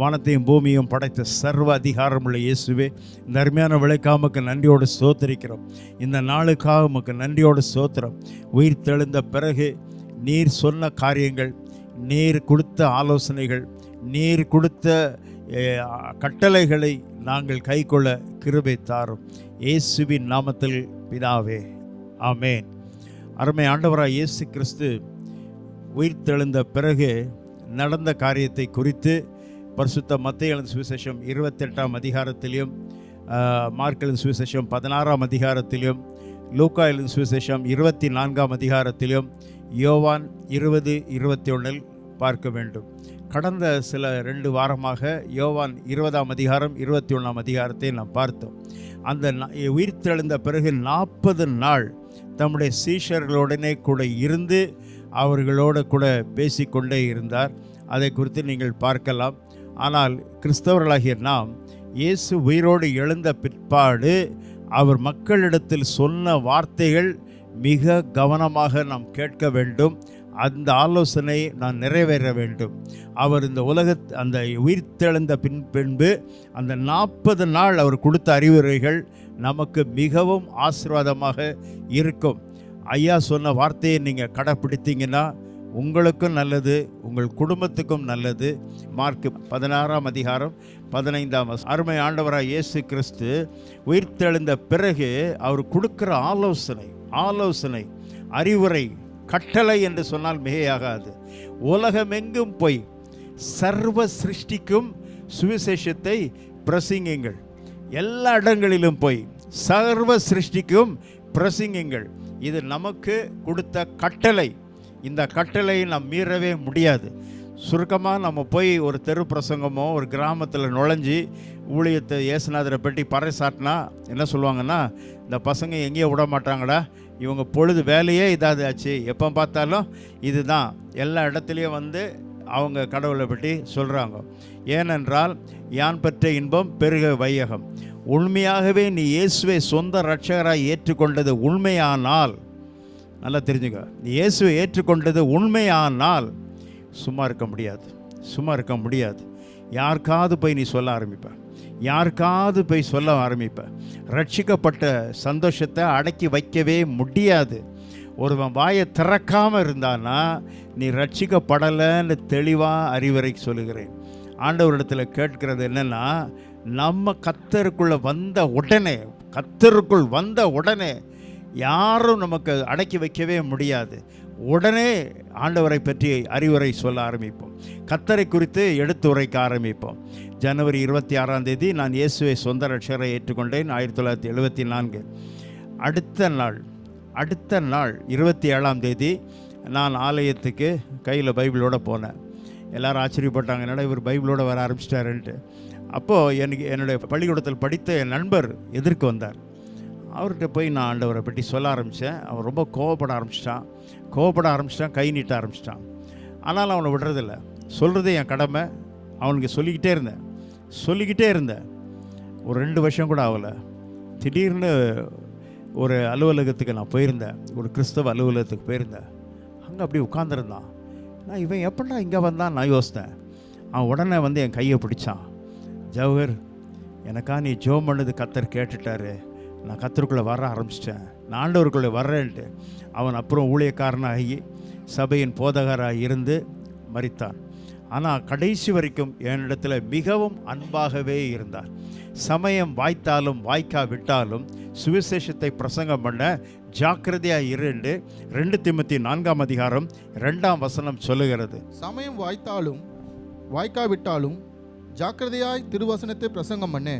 வானத்தையும் பூமியும் படைத்த சர்வ அதிகாரமுள்ள இயேசுவே இந்த அருமையான விளைக்காமக்கு நன்றியோடு சோத்தரிக்கிறோம் இந்த நாளுக்காக உமக்கு நன்றியோடு சோத்திரம் உயிர் தெழுந்த பிறகு நீர் சொன்ன காரியங்கள் நீர் கொடுத்த ஆலோசனைகள் நீர் கொடுத்த கட்டளைகளை நாங்கள் கைக்கொள்ள கிருபை தாரும். இயேசுவின் நாமத்தில் பிதாவே ஆமேன். அருமை ஆண்டவராக இயேசு கிறிஸ்து உயிர்த்தெழுந்த பிறகு நடந்த காரியத்தை குறித்து பரிசுத்த மத்திய சுவிசேஷம் இருபத்தெட்டாம் அதிகாரத்திலையும் மார்க்கலின் சுவிசேஷம் பதினாறாம் அதிகாரத்திலையும் லூக்கா சுவிசேஷம் இருபத்தி நான்காம் அதிகாரத்திலும் யோவான் இருபது இருபத்தி ஒன்றில் பார்க்க வேண்டும். கடந்த சில ரெண்டு வாரமாக யோவான் இருபதாம் அதிகாரம் இருபத்தி ஒன்றாம் அதிகாரத்தை நாம் பார்த்தோம். அந்த உயிர்த்தெழுந்த பிறகு நாற்பது நாள் தம்முடைய சீஷர்களுடனே கூட இருந்து அவர்களோடு கூட பேசிக்கொண்டே இருந்தார். அதை குறித்து நீங்கள் பார்க்கலாம். ஆனால் கிறிஸ்தவர்களாகிய நாம் இயேசு உயிரோடு எழுந்த பிற்பாடு அவர் மக்களிடத்தில் சொன்ன வார்த்தைகள் மிக கவனமாக நாம் கேட்க வேண்டும். அந்த ஆலோசனை நான் நிறைவேற வேண்டும். அவர் இந்த உலக அந்த உயிர்த்தெழுந்த பின் பின்பு அந்த நாற்பது நாள் அவர் கொடுத்த அறிவுரைகள் நமக்கு மிகவும் ஆசீர்வாதமாக இருக்கும். ஐயா சொன்ன வார்த்தையை நீங்கள் கடைப்பிடித்தீங்கன்னா உங்களுக்கும் நல்லது உங்கள் குடும்பத்துக்கும் நல்லது. மார்க் பதினாறாம் அதிகாரம் பதினைந்தாம் அருமை ஆண்டவராக இயேசு கிறிஸ்து உயிர்த்தெழுந்த பிறகு அவர் கொடுக்குற ஆலோசனை ஆலோசனை அறிவுரை கட்டளை என்று சொன்னால் மிகையாகாது. உலகமெங்கும் போய் சர்வ சிருஷ்டிக்கும் சுவிசேஷத்தை பிரசிங்குங்கள் எல்லா இடங்களிலும் போய் சர்வ சிருஷ்டிக்கும் பிரசிங்குங்கள் இது நமக்கு கொடுத்த கட்டளை. இந்த கட்டளையை நாம் மீறவே முடியாது. சுருக்கமாக நம்ம போய் ஒரு தெரு பிரசங்கமோ ஒரு கிராமத்தில் நுழைஞ்சி ஊழியத்தை இயேசுநாதரை பற்றி பறைசாட்டினா என்ன சொல்லுவாங்கன்னா இந்த பசங்க எங்கேயோ விட மாட்டாங்கடா. இவங்க பொழுது வேலையே இதாக ஆச்சு. எப்போ பார்த்தாலும் இதுதான். எல்லா இடத்துலையும் வந்து அவங்க கடவுளை பற்றி சொல்கிறாங்க ஏனென்றால் யான் பெற்ற இன்பம் பெருக வையகம். உண்மையாகவே நீ இயேசுவை சொந்த ரட்சகராக ஏற்றுக்கொண்டது உண்மையானால் நல்லா தெரிஞ்சுங்க. நீ இயேசுவை ஏற்றுக்கொண்டது உண்மையானால் சும்மா இருக்க முடியாது. சும்மா இருக்க முடியாது. யாருக்காவது போய் நீ சொல்ல ஆரம்பிப்ப. யாருக்காவது போய் சொல்ல ஆரம்பிப்ப. ரட்சிக்கப்பட்ட சந்தோஷத்தை அடக்கி வைக்கவே முடியாது. ஒருவன் வாயை திறக்காமல் இருந்தானா நீ ரட்சிக்கப்படலைன்னு தெளிவாக அறிவுரை சொல்லுகிறேன். ஆண்டவரிடத்தில் கேட்கிறது என்னென்னா நம்ம கத்தருக்குள்ளே வந்த உடனே கத்தருக்குள் வந்த உடனே யாரும் நமக்கு அடக்கி வைக்கவே முடியாது. உடனே ஆண்டவரை பற்றி அறிவுரை சொல்ல ஆரம்பிப்போம். கத்தரை குறித்து எடுத்து உரைக்க ஆரம்பிப்போம். ஜனவரி இருபத்தி ஆறாம் தேதி நான் இயேசுவை சொந்த ரட்சகரை ஏற்றுக்கொண்டேன். ஆயிரத்தி தொள்ளாயிரத்தி எழுபத்தி நான்கு. அடுத்த நாள் அடுத்த நாள் இருபத்தி ஏழாம் தேதி நான் ஆலயத்துக்கு கையில் பைபிளோடு போனேன். எல்லோரும் ஆச்சரியப்பட்டாங்க என்னடா இவர் பைபிளோடு வர ஆரம்பிச்சிட்டாருன்ட்டு. அப்போது எனக்கு என்னுடைய பள்ளிக்கூடத்தில் படித்த என் நண்பர் எதிர்க்கு வந்தார். அவர்கிட்ட போய் நான் ஆண்டவரை பற்றி சொல்ல ஆரம்பித்தேன். அவன் ரொம்ப கோவப்பட ஆரம்பிச்சிட்டான். கோவப்பட ஆரம்பிச்சிட்டான் கை நீட்ட ஆரம்பிச்சிட்டான். ஆனாலும் அவனை விடுறதில்ல. சொல்கிறது என் கடமை. அவனுக்கு சொல்லிக்கிட்டே இருந்தேன். சொல்லிக்கிட்டே இருந்தேன். ஒரு ரெண்டு வருஷம் கூட ஆகலை. திடீர்னு ஒரு அலுவலகத்துக்கு நான் போயிருந்தேன். ஒரு கிறிஸ்தவ அலுவலகத்துக்கு போயிருந்தேன். அங்கே அப்படி உட்காந்துருந்தான் நான் இவன் எப்படா இங்கே வந்தான் நான் யோசித்தேன். அவன் உடனே வந்து என் கையை பிடிச்சான். ஜவஹர் எனக்கா நீ ஜோம் பண்ணது கத்தர் கேட்டுட்டாரு. நான் கத்தருக்குள்ளே வர ஆரம்பிச்சிட்டேன். நான் ஆண்டவருக்குள்ளே வர்றேன்ட்டு அவன் அப்புறம் ஊழியக்காரனாகி சபையின் போதகராக இருந்து மறித்தான் ஆனால் கடைசி வரைக்கும் என்னிடத்தில் மிகவும் அன்பாகவே இருந்தார். சமயம் வாய்த்தாலும் வாய்க்கா விட்டாலும் சுவிசேஷத்தை பிரசங்கம் பண்ண ஜாக்கிரதையாக இருந்து ரெண்டு திமுத்தி நான்காம் அதிகாரம் ரெண்டாம் வசனம் சொல்லுகிறது. சமயம் வாய்த்தாலும் வாய்க்காவிட்டாலும் ஜாக்கிரதையாய் திருவசனத்தை பிரசங்கம் பண்ண.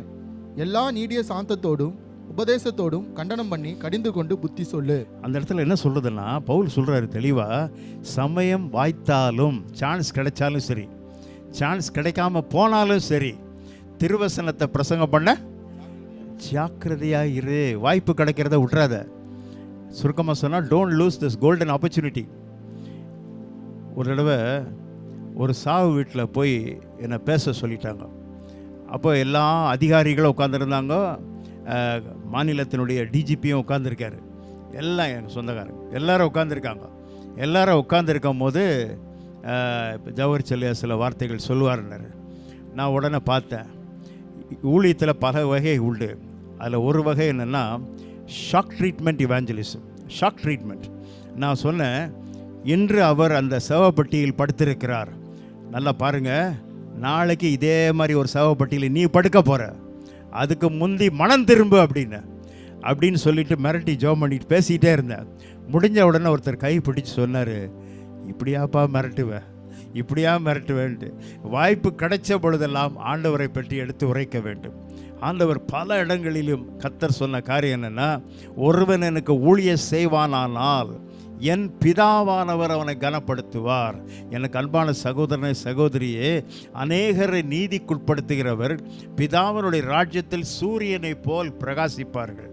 எல்லா நீடிய சாந்தத்தோடும் உபதேசத்தோடும் கண்டனம் பண்ணி கடிந்து கொண்டு புத்தி சொல்லு. அந்த இடத்துல என்ன சொல்றதுன்னா பவுல் சொல்றாரு தெளிவா சமயம் வாய்த்தாலும் சான்ஸ் கிடைச்சாலும் சரி சான்ஸ் கிடைக்காம போனாலும் சரி திருவசனத்தை பிரசங்கம் பண்ண ஜாக்கிரதையாக இரு வாய்ப்பு கிடைக்கிறத விட்றாத சுருக்கமாக சொன்னால் don't lose this golden opportunity ஒரு தடவை ஒரு சாவு வீட்டில் போய் என்னை பேச சொல்லிட்டாங்க. அப்போ எல்லா அதிகாரிகளும் உட்காந்துருந்தாங்க மாநிலத்தினுடைய டிஜிபியும் உட்காந்துருக்காரு எல்லாம் எங்கள் சொந்தக்காரங்க. எல்லாரும் உட்காந்துருக்காங்க எல்லாரும் உட்காந்துருக்கும் போது ஜவஹர் செல்லியா சில வார்த்தைகள் சொல்லுவார்னாரு நான் உடனே பார்த்தேன். ஊழியத்தில் பல வகை உண்டு. அதில் ஒரு வகை என்னென்னா shock treatment evangelism shock treatment நான் சொன்னேன் இன்று அவர் அந்த சவப்பட்டியில் படுத்திருக்கிறார். நல்லா பாருங்க நாளைக்கு இதே மாதிரி ஒரு சவப்பட்டியில் நீ படுக்க போகிற அதுக்கு முந்தி மனம் திரும்பு அப்படின்னு. அப்படின்னு சொல்லிட்டு மிரட்டி ஜோம் பண்ணிட்டு பேசிக்கிட்டே இருந்தேன். முடிஞ்ச உடனே ஒருத்தர் கை பிடிச்சு சொன்னார் இப்படியாப்பா மிரட்டுவேன் இப்படியா மிரட்டுவேன்ட்டு. வாய்ப்பு கிடைச்ச பொழுதெல்லாம் ஆண்டவரை பற்றி எடுத்து உரைக்க வேண்டும். ஆண்டவர் பல இடங்களிலும் கத்தர் சொன்ன காரியம் என்னென்னா ஒருவன் எனக்கு ஊழிய செய்வானானால் என் பிதாவானவர் அவனை கனப்படுத்துவார். எனக்கு அன்பான சகோதரனை சகோதரியே அநேகரை நீதிக்குட்படுத்துகிறவர் பிதாவனுடைய ராஜ்யத்தில் சூரியனைப் போல் பிரகாசிப்பார்கள்.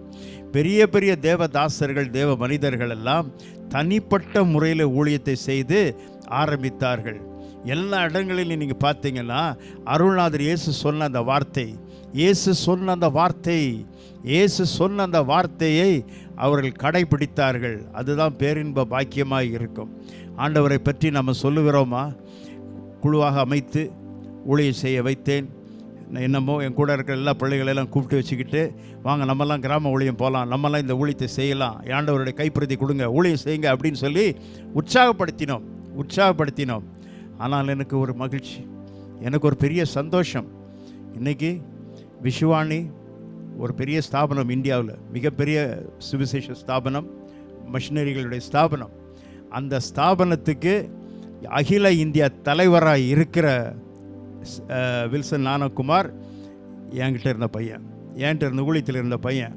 பெரிய பெரிய தேவதாசர்கள் தேவ மனிதர்கள் எல்லாம் தனிப்பட்ட முறையில் ஊழியத்தை செய்து ஆரம்பித்தார்கள். எல்லா இடங்களிலும் நீங்கள் பார்த்தீங்கன்னா அருள்நாதர் இயேசு சொன்ன அந்த வார்த்தை இயேசு சொன்ன அந்த வார்த்தை இயேசு சொன்ன அந்த வார்த்தையை அவர்கள் கடைபிடித்தார்கள். அதுதான் பேரின்ப பாக்கியமாக இருக்கும். ஆண்டவரை பற்றி நம்ம சொல்லுகிறோமா? குழுவாக அமைத்து ஊழியை செய்ய வைத்தேன். என்னமோ என் கூட இருக்கிற எல்லா பிள்ளைகளெல்லாம் கூப்பிட்டு வச்சுக்கிட்டு வாங்க நம்மலாம் கிராம ஊழியம் போகலாம் நம்மலாம் இந்த ஊழியத்தை செய்யலாம். ஆண்டவருடைய கைப்பிரதி கொடுங்க. ஊழியம் செய்யுங்க அப்படின்னு சொல்லி உற்சாகப்படுத்தினோம். உற்சாகப்படுத்தினோம். ஆனால் எனக்கு ஒரு மகிழ்ச்சி. எனக்கு ஒரு பெரிய சந்தோஷம். இன்றைக்கி விஷுவாணி ஒரு பெரிய ஸ்தாபனம் இந்தியாவில் மிகப்பெரிய சுவிசேஷ ஸ்தாபனம் மிஷினரிகளுடைய ஸ்தாபனம். அந்த ஸ்தாபனத்துக்கு அகில இந்தியா தலைவராக இருக்கிற வில்சன் நானகுமார் என்கிட்ட இருந்த பையன். என்கிட்ட இருந்த ஊழியத்தில் இருந்த பையன்.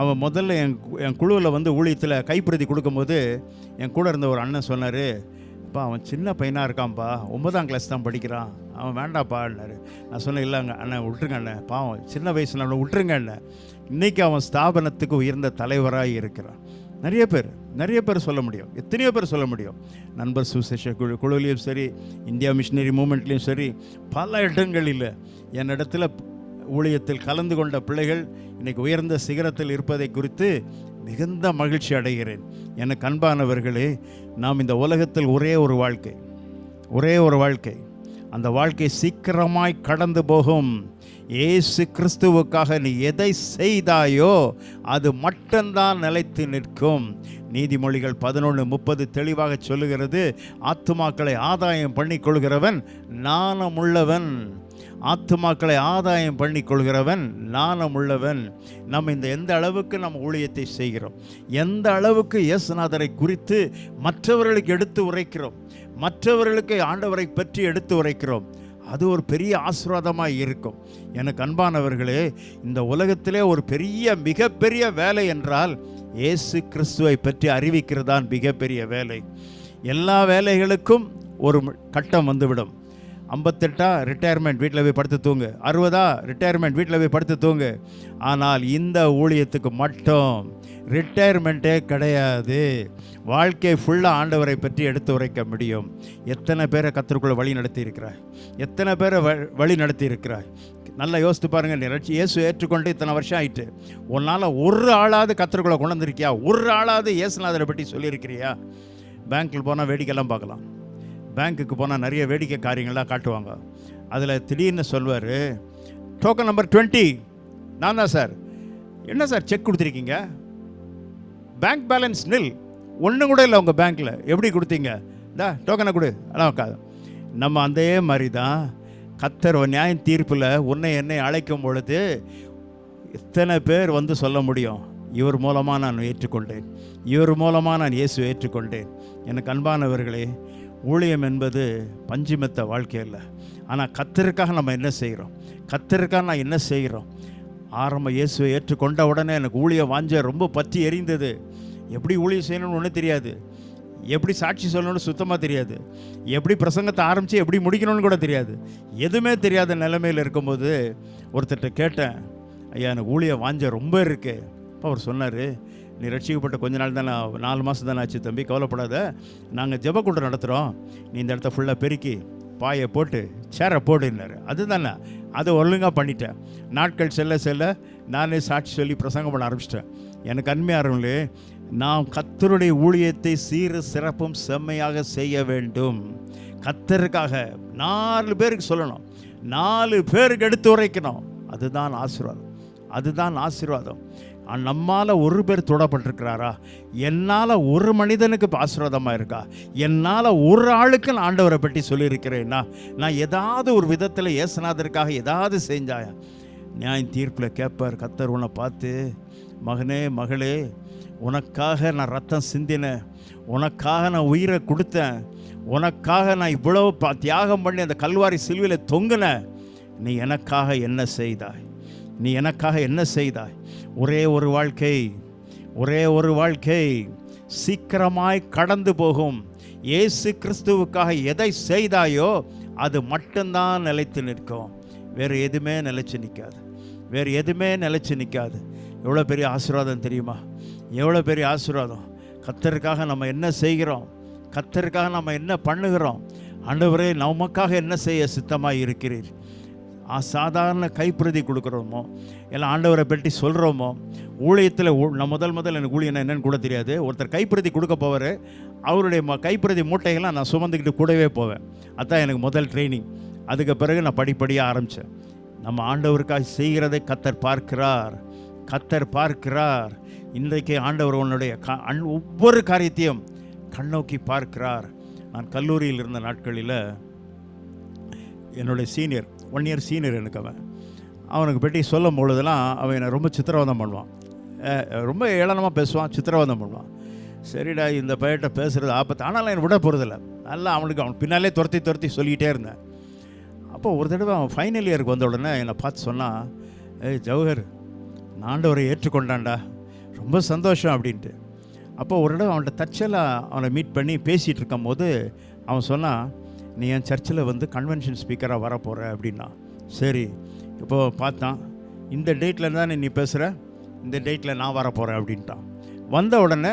அவன் முதல்ல என் என் குழுவில் வந்து ஊழியத்தில் கைப்பிரதி கொடுக்கும்போது என் கூட இருந்த ஒரு அண்ணன் சொன்னார் அப்பா அவன் சின்ன பையனாக இருக்கான்ப்பா ஒன்பதாம் கிளாஸ் தான் படிக்கிறான். அவன் வேண்டாப்பான்னாரு நான் சொன்னேன் இல்லைங்க அண்ணன் விட்டுருங்க அண்ணன் பாவம் சின்ன வயசில் அவனை விட்டுருங்க அண்ணன் இன்றைக்கி அவன் ஸ்தாபனத்துக்கு உயர்ந்த தலைவராக இருக்கிறான். நிறைய பேர் நிறைய பேர் சொல்ல முடியும். எத்தனையோ பேர் சொல்ல முடியும். நண்பர் சுசேஷ குழு குழுவிலையும் சரி இந்தியா மிஷினரி மூமெண்ட்லேயும் சரி பல இடங்களில் என்னிடத்தில் ஊழியத்தில் கலந்து கொண்ட பிள்ளைகள் இன்றைக்கி உயர்ந்த சிகரத்தில் இருப்பதை குறித்து மிகுந்த மகிழ்ச்சி அடைகிறேன். எனக்கு அன்பானவர்களே நாம் இந்த உலகத்தில் ஒரே ஒரு வாழ்க்கை ஒரே ஒரு வாழ்க்கை. அந்த வாழ்க்கை சீக்கிரமாய் கடந்து போகும். ஏசு கிறிஸ்துவுக்காக நீ எதை செய்தாயோ அது மட்டும்தான் நிலைத்து நிற்கும். நீதிமொழிகள் பதினொன்று முப்பது தெளிவாக சொல்லுகிறது. ஆத்துமாக்களை ஆதாயம் பண்ணிக்கொள்கிறவன் நாணமுள்ளவன் ஆத்துமாக்களை ஆதாயம் பண்ணி கொள்கிறவன் நாணமுள்ளவன் நம்ம இந்த எந்த அளவுக்கு நம்ம ஊழியத்தை செய்கிறோம்? எந்த அளவுக்கு இயேசுநாதரை குறித்து மற்றவர்களுக்கு எடுத்து உரைக்கிறோம்? மற்றவர்களுக்கு ஆண்டவரை பற்றி எடுத்து உரைக்கிறோம். அது ஒரு பெரிய ஆசீர்வாதமாக இருக்கும். எனக்கு அன்பானவர்களே இந்த உலகத்திலே ஒரு பெரிய மிகப்பெரிய வேலை என்றால் இயேசு கிறிஸ்துவை பற்றி அறிவிக்கிறதான் மிகப்பெரிய வேலை. எல்லா வேலைகளுக்கும் ஒரு கட்டம் வந்துவிடும். ஐம்பத்தெட்டா ரிட்டையர்மெண்ட் வீட்டில் போய் படுத்து தூங்கு. அறுபதா ரிட்டையர்மெண்ட் வீட்டில் போய் படுத்து தூங்கு. ஆனால் இந்த ஊழியத்துக்கு மட்டும். ரிட்டையர்மெண்ட்டே கிடையாது. வாழ்க்கை ஃபுல்லாக ஆண்டவரை பற்றி எடுத்து உரைக்க முடியும். எத்தனை பேரை கத்தருக்குள்ளே வழி நடத்தி இருக்கிறாய் எத்தனை பேரை வ- வழி நடத்தி இருக்கிறாய் நல்லா யோசித்து பாருங்கள் நிகழ்ச்சி இயேசு ஏற்றுக்கொண்டு இத்தனை வருஷம் ஆயிட்டு. உன்னால் ஒரு ஆளாவது கத்தருக்குள்ளே கொண்டு வந்திருக்கியா? ஒரு ஆளாவது இயேசுநாதரை பற்றி சொல்லியிருக்கிறியா? பேங்க்கில் போனால் வேடிக்கைலாம் பார்க்கலாம். பேங்க்குக்கு போனால் நிறைய வேடிக்கை காரியங்கள்லாம் காட்டுவாங்க. அதில் திடீர்னு சொல்வார் டோக்கன் நம்பர் டுவெண்ட்டி நான் தான் சார். என்ன சார்? செக் கொடுத்துருக்கீங்க? பேங்க் பேலன்ஸ் நில் ஒன்றும் கூட இல்லை உங்கள் பேங்க்கில் எப்படி கொடுத்தீங்க? இந்தா டோக்கனை கொடு. அதான் நம்ம அதே மாதிரி தான் கத்தர் நியாய தீர்ப்பில் உன்னை என்னை அழைக்கும் பொழுது எத்தனை பேர் வந்து சொல்ல முடியும். இவர் மூலமாக நான் ஏற்றுக்கொண்டேன். இவர் மூலமாக நான் இயேசு ஏற்றுக்கொண்டேன். எனக்கு அன்பானவர்களே ஊழியம் என்பது பஞ்சுமெத்த வாழ்க்கை இல்லை ஆனால் கத்தருக்காக நம்ம என்ன செய்கிறோம் கத்தருக்காக நான் என்ன செய்கிறோம் ஆரம்ப இயேசுவை ஏற்றுக்கொண்ட உடனே எனக்கு ஊழிய வாஞ்ச ரொம்ப பற்றி எரிந்தது. எப்படி ஊழியம் செய்யணும்னு ஒன்றும் தெரியாது. எப்படி சாட்சி சொல்லணும்னு சுத்தமாக தெரியாது. எப்படி பிரசங்கத்தை ஆரம்பித்து எப்படி முடிக்கணும்னு கூட தெரியாது. எதுவுமே தெரியாத நிலைமையில் இருக்கும்போது ஒருத்தர்கிட்ட கேட்டேன் ஐயா எனக்கு ஊழிய வாஞ்ச ரொம்ப இருக்கு. அப்போ அவர் சொன்னார் நீ ரட்சிக்கப்பட்ட கொஞ்ச நாள் தானே நாலு மாதம் தானே ஆச்சு தம்பி கவலைப்படாத. நாங்கள் ஜெபக்கூட்டம் நடத்துகிறோம் நீ இந்த இடத்த ஃபுல்லாக பெருக்கி பாயை போட்டு சேரை போடுன்னாரு. அதுதானே அதை ஒழுங்காக பண்ணிட்டேன். நாட்கள் செல்ல செல்ல நானே சாட்சி சொல்லி பிரசங்கம் பண்ண ஆரம்பிச்சிட்டேன். எனக்கு அருமையாரங்களே நாம் கத்தருடைய ஊழியத்தை சீர சிறப்பும் செம்மையாக செய்ய வேண்டும். கத்தருக்காக நாலு பேருக்கு சொல்லணும். நாலு பேருக்கு எடுத்து உரைக்கணும். அதுதான் ஆசீர்வாதம். அதுதான் ஆசீர்வாதம். நம்மால் ஒரு பேர் தொடப்பட்டிருக்கிறாரா? என்னால் ஒரு மனிதனுக்கு ஆசீர்வாதமாக இருக்கா? என்னால் ஒரு ஆளுக்கு நான் ஆண்டவரை பற்றி சொல்லியிருக்கிறேன்னா நான் ஏதாவது ஒரு விதத்தில் ஏசுநாதருக்காக ஏதாவது செஞ்சாயா? நியாயம் தீர்ப்பில் கேட்பார் கத்தர் உன்னை பார்த்து மகனே மகளே உனக்காக நான் ரத்தம் சிந்தினேன். உனக்காக நான் உயிரை கொடுத்தேன். உனக்காக நான் இவ்வளவு பா- தியாகம் பண்ணி அந்த கல்வாரி சிலுவையில் தொங்கின நீ எனக்காக என்ன செய்தாய்? நீ எனக்காக என்ன செய்தாய்? ஒரே ஒரு வாழ்க்கை ஒரே ஒரு வாழ்க்கை. சீக்கிரமாய் கடந்து போகும். இயேசு கிறிஸ்துவுக்காக எதை செய்தாயோ அது மட்டும்தான் நிலைத்து நிற்கும். வேறு எதுவுமே நிலைச்சு நிற்காது. வேறு எதுவுமே நிலைச்சு நிற்காது. எவ்வளோ பெரிய ஆசீர்வாதம் தெரியுமா? எவ்வளோ பெரிய ஆசீர்வாதம்? கத்தருக்காக நம்ம என்ன செய்கிறோம்? கத்தருக்காக நம்ம என்ன பண்ணுகிறோம்? ஆண்டவரே நமக்காக என்ன செய்ய சித்தமாக இருக்கிறீர்? சாதாரண கைப்பிரதி கொடுக்குறோமோ? இல்லை ஆண்டவரை பற்றி சொல்கிறோமோ ஊழியத்தில் நான் முதல் முதல் எனக்கு ஊழியம் என்னன்னு கூட தெரியாது. ஒருத்தர் கைப்பிரதி கொடுக்க போவார். அவருடைய ம கைப்பிரதி மூட்டைகள்லாம் நான் சுமந்துக்கிட்டு கூடவே போவேன். அதான் எனக்கு முதல் ட்ரைனிங் அதுக்கு பிறகு நான் படிப்படியாக ஆரம்பித்தேன் நம்ம ஆண்டவருக்காக செய்கிறதை கத்தர் பார்க்கிறார். கத்தர் பார்க்கிறார். இன்றைக்கு ஆண்டவர் உன்னுடைய க அன் ஒவ்வொரு காரியத்தையும் கண்ணோக்கி பார்க்கிறார். நான் கல்லூரியில் இருந்த நாட்களில் என்னுடைய சீனியர் ஒன் இயர் சீனியர் எனக்கு அவன். அவனுக்கு பற்றி சொல்லும் பொழுதெல்லாம் அவன் என்னை ரொம்ப சித்திரவதம் பண்ணுவான். ரொம்ப ஏளனமாக பேசுவான் சித்திரவதம் பண்ணுவான். சரிடா இந்த பையட்ட பேசுகிறது ஆபத்து. ஆனாலும் என்னை விட போகிறதில்ல நல்லா அவனுக்கு அவன் பின்னாலே துரத்தி துரத்தி சொல்லிக்கிட்டே இருந்தேன். அப்போ ஒரு தடவை அவன் ஃபைனல் இயருக்கு வந்த உடனே என்னை பார்த்து சொன்னான் ஏய் ஜவஹர் நாண்டவரை ஏற்றுக்கொண்டான்டா. ரொம்ப சந்தோஷம் அப்படின்ட்டு. அப்போ ஒரு தடவை அவன்கிட்ட தச்சலாக அவனை மீட் பண்ணி பேசிகிட்டு இருக்கும்போது அவன் சொன்னான் நீ என் சர்ச்சில் வந்து கன்வென்ஷன் ஸ்பீக்கராக வரப்போகிற அப்படின்னா. சரி இப்போது பார்த்தான். இந்த டேட்டில் தானே நீ பேசுகிற இந்த டேட்டில் நான் வரப்போகிறேன் அப்படின்ட்டான் வந்த உடனே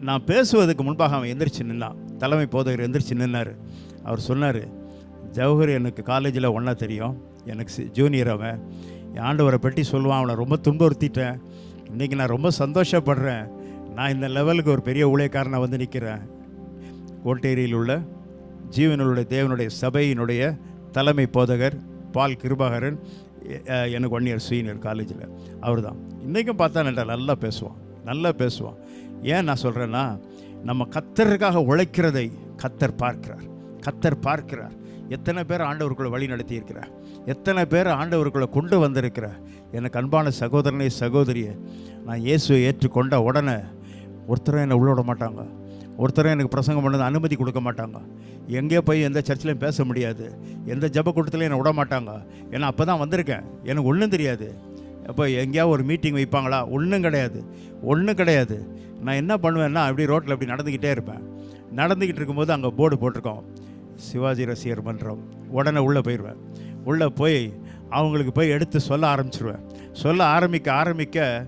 நான் பேசுவதுக்கு முன்பாக அவன் எந்திரிச்சு நின்னான். தலைமை போதகர் எந்திரிச்சு நின்னார். அவர் சொன்னார் ஜவஹர் எனக்கு காலேஜில் ஒன்றா தெரியும். எனக்கு ஜூனியர் அவன். ஆண்டவரை பற்றி சொல்லுவான். அவனை ரொம்ப துன்புறுத்திட்டேன். இன்றைக்கி நான் ரொம்ப சந்தோஷப்படுறேன். நான் இந்த லெவலுக்கு ஒரு பெரிய ஊழியக்காரனை வந்து நிற்கிறேன் கோட்டேரியில் உள்ள ஜீவனுடைய தேவனுடைய சபையினுடைய தலைமை போதகர் பால் கிருபாகரன் எனக்கு ஒன் இயர் சீனியர் காலேஜில். அவர் தான் இன்றைக்கும் பார்த்தா நல்லா நல்லா பேசுவான். நல்லா பேசுவான். ஏன் நான் சொல்கிறேன்னா நம்ம கத்தருக்காக உழைக்கிறதை கத்தர் பார்க்கிறார். கத்தர் பார்க்கிறார். எத்தனை பேர் ஆண்டவர்களை வழி நடத்தியிருக்கிறார். எத்தனை பேர் ஆண்டவர்களை கொண்டு வந்திருக்கிறார். எனக்கு அன்பான சகோதரனே சகோதரியை நான் இயேசுவை ஏற்றுக்கொண்ட உடனே ஒருத்தரும் என்னை உள்ள விட மாட்டாங்க. ஒருத்தரும் எனக்கு பிரசங்கம் பண்ணது அனுமதி கொடுக்க மாட்டாங்க. எங்கே போய் எந்த சர்ச்சிலையும் பேச முடியாது. எந்த ஜப கூட்டத்திலையும் என்னை விட மாட்டாங்க. ஏன்னா அப்போ தான் வந்திருக்கேன். எனக்கு ஒன்றும் தெரியாது. அப்போ எங்கேயாவது ஒரு மீட்டிங் வைப்பாங்களா? ஒன்றும் கிடையாது. ஒன்றும் கிடையாது. நான் என்ன பண்ணுவேன்னா அப்படி ரோட்டில் அப்படி நடந்துக்கிட்டே இருப்பேன். நடந்துக்கிட்டு இருக்கும்போது அங்கே போர்டு போட்டிருக்கோம். சிவாஜி ரசிகர் மன்றம். உடனே உள்ளே போயிடுவேன். உள்ளே போய் அவங்களுக்கு போய் எடுத்து சொல்ல ஆரம்பிச்சிருவேன். சொல்ல ஆரம்பிக்க ஆரம்பிக்க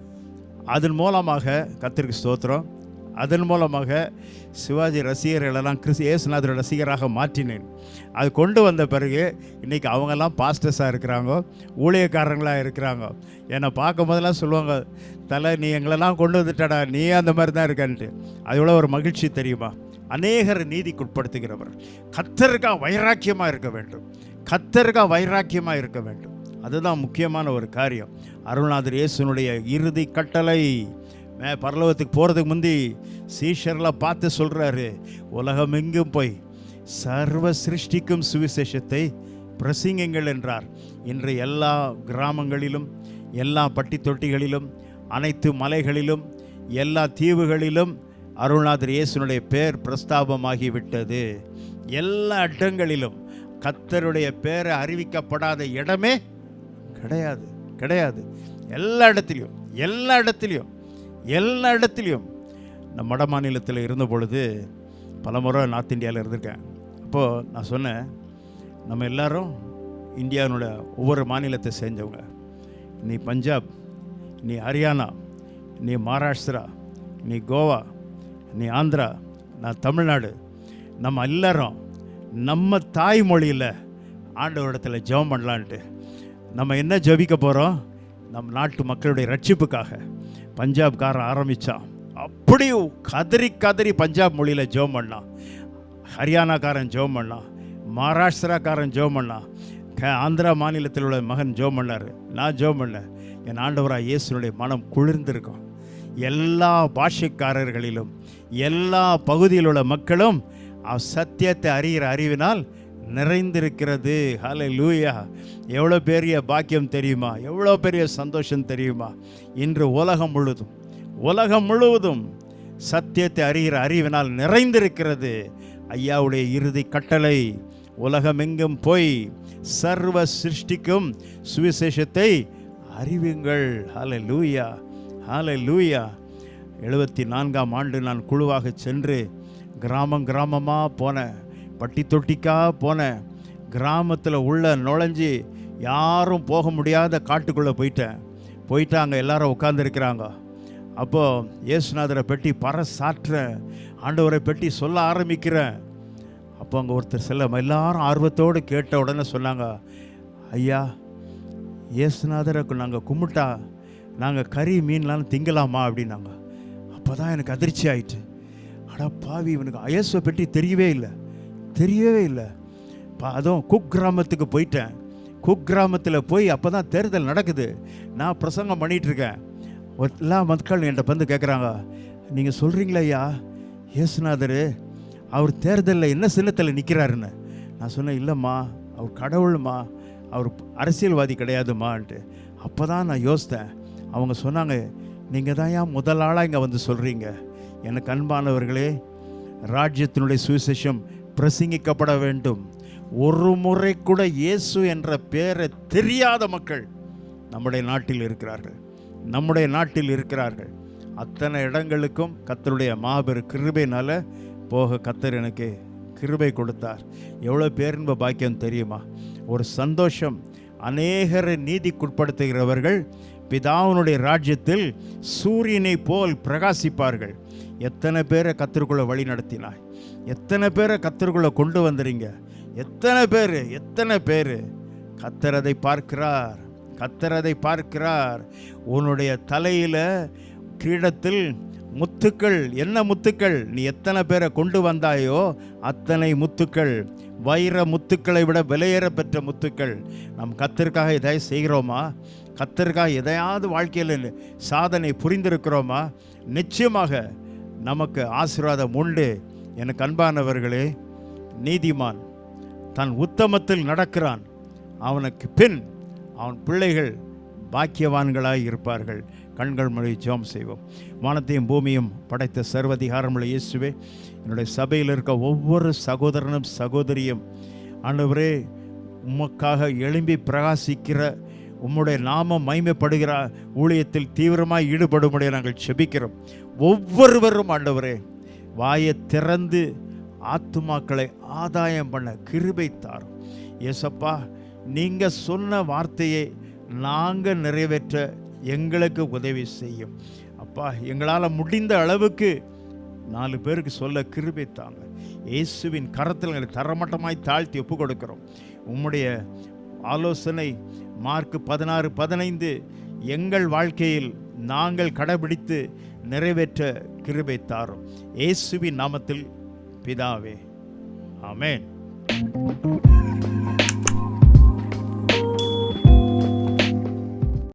அதன் மூலமாக கத்திரிக்கு ஸ்தோத்திரம். அதன் மூலமாக சிவாஜி ரசிகர்களெல்லாம் கிறிஸ் ஏசுநாதர் ரசிகராக மாற்றினேன். அது கொண்டு வந்த பிறகு இன்றைக்கி அவங்கெல்லாம் பாஸ்டர்ஸாக இருக்கிறாங்க ஊழியக்காரங்களாக இருக்கிறாங்க. என்னை பார்க்கும் போதெல்லாம் சொல்லுவாங்க தலை நீ எங்களெல்லாம் கொண்டு வந்துட்டடா நீ அந்த மாதிரி தான் இருக்கான்ட்டு. அது எவ்வளோ ஒரு மகிழ்ச்சி தெரியுமா? அநேகர் நீதிக்குட்படுத்துகிறவர். கத்தருக்கா வைராக்கியமாக இருக்க வேண்டும். கத்தருக்கா வைராக்கியமாக இருக்க வேண்டும். அதுதான் முக்கியமான ஒரு காரியம். அருள்நாதர் இயேசுனுடைய இறுதி கட்டளை. மே பரலோகத்துக்கு போகிறதுக்கு முந்தி சீஷர்லாம் பார்த்து சொல்கிறாரு உலகம் எங்கும் போய் சர்வ சிருஷ்டிக்கும் சுவிசேஷத்தை பிரசிங்கங்கள் என்றார். இன்று எல்லா கிராமங்களிலும் எல்லா பட்டி தொட்டிகளிலும் அனைத்து மலைகளிலும் எல்லா தீவுகளிலும் அருள்நாதர் இயேசுனுடைய பேர் பிரஸ்தாபமாகிவிட்டது. எல்லா இடங்களிலும் கத்தருடைய பேரை அறிவிக்கப்படாத இடமே கிடையாது. கிடையாது. எல்லா இடத்துலையும் எல்லா இடத்துலையும் எல்லா இடத்துலையும் நான் வட மாநிலத்தில் இருந்த பொழுது பல முறை நார்த் இந்தியாவில் இருந்திருக்கேன். அப்போது நான் சொன்னேன் நம்ம எல்லோரும் இந்தியாவினோட ஒவ்வொரு மாநிலத்தை செஞ்சவங்க நீ பஞ்சாப் நீ ஹரியானா நீ மகாராஷ்டிரா நீ கோவா நீ ஆந்திரா நான் தமிழ்நாடு. நம்ம எல்லாரும் நம்ம தாய்மொழியில் ஆண்டவரிடத்தில் ஜெபம் பண்ணலான்ட்டு நம்ம என்ன ஜபிக்க போகிறோம் நம் நாட்டு மக்களுடைய ரட்சிப்புக்காக. பஞ்சாப்காரன் ஆரம்பித்தான் அப்படி கதறி கதறி பஞ்சாப் மொழியில் ஜோம் பண்ணான். ஹரியானாக்காரன் ஜோம் பண்ணான். மகாராஷ்டிராக்காரன் ஜோம் பண்ணான். க- ஆந்திரா மாநிலத்தில் உள்ள மகன் ஜோம் பண்ணார். நான் ஜோம் பண்ணேன். என் ஆண்டவராக இயேசுனுடைய மனம் குளிர்ந்திருக்கும். எல்லா பாஷைக்காரர்களிலும் எல்லா பகுதியில் உள்ள மக்களும் சத்தியத்தை அறிகிற அறிவினால் நிறைந்திருக்கிறது. ஹலை லூயா எவ்வளோ பெரிய பாக்கியம் தெரியுமா? எவ்வளோ பெரிய சந்தோஷம் தெரியுமா? இன்று உலகம் முழுதும் உலகம் முழுவதும் சத்தியத்தை அறிகிற அறிவினால் நிறைந்திருக்கிறது. ஐயாவுடைய இறுதி கட்டளை உலகமெங்கும் போய் சர்வ சிருஷ்டிக்கும் சுவிசேஷத்தை அறிவுங்கள். ஹலை லூயா ஹலை லூயா எழுபத்தி நான்காம் ஆண்டு நான் குழுவாக சென்று கிராமம் கிராமமாக போனேன். பட்டி தொட்டிக்காக போனேன் கிராமத்தில் உள்ள நுழைஞ்சி யாரும் போக முடியாத காட்டுக்குள்ளே போயிட்டேன். போயிட்டு அங்கே எல்லாரும் உட்காந்துருக்கிறாங்க அப்போது இயேசுநாதரை பெட்டி பற சாற்றுறேன் ஆண்டவரை பெட்டி சொல்ல ஆரம்பிக்கிறேன். அப்போ அங்கே ஒருத்தர் செல்ல எல்லாரும் ஆர்வத்தோடு கேட்ட உடனே சொன்னாங்க ஐயா இயேசுநாதரை நாங்கள் கும்பிட்டா நாங்கள் கறி மீன்லாம் திங்கலாமா? அப்படின்னாங்க. அப்போ தான் எனக்கு அதிர்ச்சி ஆயிட்டு. அடப்பாவி இவனுக்கு இயேசுவை பெட்டி தெரியவே இல்லை. தெரியவே இல்லை. இப்போ அதுவும் குக் கிராமத்துக்கு போயிட்டேன். குக் கிராமத்தில் போய் அப்போ தான் தேர்தல் நடக்குது. நான் பிரசங்கம் பண்ணிகிட்ருக்கேன் இருக்கேன் எல்லா மக்கள் என்கிட்ட வந்து கேட்குறாங்க நீங்கள் சொல்கிறீங்களா ஐயா இயேசுநாதர் அவர் தேர்தலில் என்ன சின்னத்தில் நிற்கிறாருன்னு நான் சொன்னேன் இல்லைம்மா அவர் கடவுள்மா அவர் அரசியல்வாதி கிடையாதுமான்ட்டு. அப்போ தான் நான் யோசித்தேன். அவங்க சொன்னாங்க நீங்கள் தான் ஏன் முதல் ஆளாக இங்கே வந்து சொல்கிறீங்க எனக்கு அன்பானவர்களே ராஜ்யத்தினுடைய சுவிசேஷம் பிரசங்கிக்கப்பட வேண்டும். ஒரு முறை கூட இயேசு என்ற பெயரை தெரியாத மக்கள் நம்முடைய நாட்டில் இருக்கிறார்கள். நம்முடைய நாட்டில் இருக்கிறார்கள். அத்தனை இடங்களுக்கும் கத்தருடைய மாபெரும் கிருபைனால போக கத்தர் எனக்கு கிருபை கொடுத்தார். எவ்வளோ பேரின்ப பாக்கியம் தெரியுமா? ஒரு சந்தோஷம். அநேகரை நீதிக்குட்படுத்துகிறவர்கள் பிதாவினுடைய ராஜ்யத்தில் சூரியனை போல் பிரகாசிப்பார்கள். எத்தனை பேரை கத்தருக்குள்ள வழி நடத்தினாய்? எத்தனை பேரை கத்தருக்குள்ளே கொண்டு வந்துறீங்க எத்தனை பேர்? எத்தனை பேர்? கத்தரதை பார்க்கிறார். கத்தரதை பார்க்கிறார். உன்னுடைய தலையில் கிரீடத்தில் முத்துக்கள். என்ன முத்துக்கள்? நீ எத்தனை பேரை கொண்டு வந்தாயோ அத்தனை முத்துக்கள். வைர முத்துக்களை விட விலையேற பெற்ற முத்துக்கள். நம் கத்திற்காக எதாவது செய்கிறோமா? கத்திற்காக எதையாவது வாழ்க்கையில் சாதனை புரிந்திருக்கிறோமா? நிச்சயமாக நமக்கு ஆசீர்வாதம் உண்டு. எனக்கு அன்பானவர்களே நீதிமான் தன் உத்தமத்தில் நடக்கிறான். அவனுக்கு பின் அவன் பிள்ளைகள் பாக்கியவான்களாய் இருப்பார்கள். கண்கள் மொழி ஜோம் செய்வோம். வானத்தையும் பூமியும் படைத்த சர்வதிகாரமுள்ள இயேசுவே என்னுடைய சபையில் இருக்க ஒவ்வொரு சகோதரனும் சகோதரியும் ஆண்டவரே உமக்காக எழும்பி பிரகாசிக்கிற உம்முடைய நாமம் மைமைப்படுகிற ஊழியத்தில் தீவிரமாக ஈடுபடும்படியாக நாங்கள் செபிக்கிறோம் ஒவ்வொருவரும் ஆண்டவரே வாயை திறந்து ஆத்துமாக்களை ஆதாயம் பண்ண கிருபை தாரும் ஏசப்பா நீங்கள் சொன்ன வார்த்தையை நாங்கள் நிறைவேற்ற எங்களுக்கு உதவி செய்யும். அப்பா எங்களால் முடிந்த அளவுக்கு நாலு பேருக்கு சொல்ல கிருபை தாங்க. இயேசுவின் கரத்தில் எங்களை தரமட்டமாய் தாழ்த்தி ஒப்பு கொடுக்கிறோம் உம்முடைய ஆலோசனை மார்க் பதினாறு பதினைந்து எங்கள் வாழ்க்கையில் நாங்கள் கடைபிடித்து நிறைவேற்ற கிருபை தாரும். இயேசுவின் நாமத்தில் பிதாவே. ஆமென்.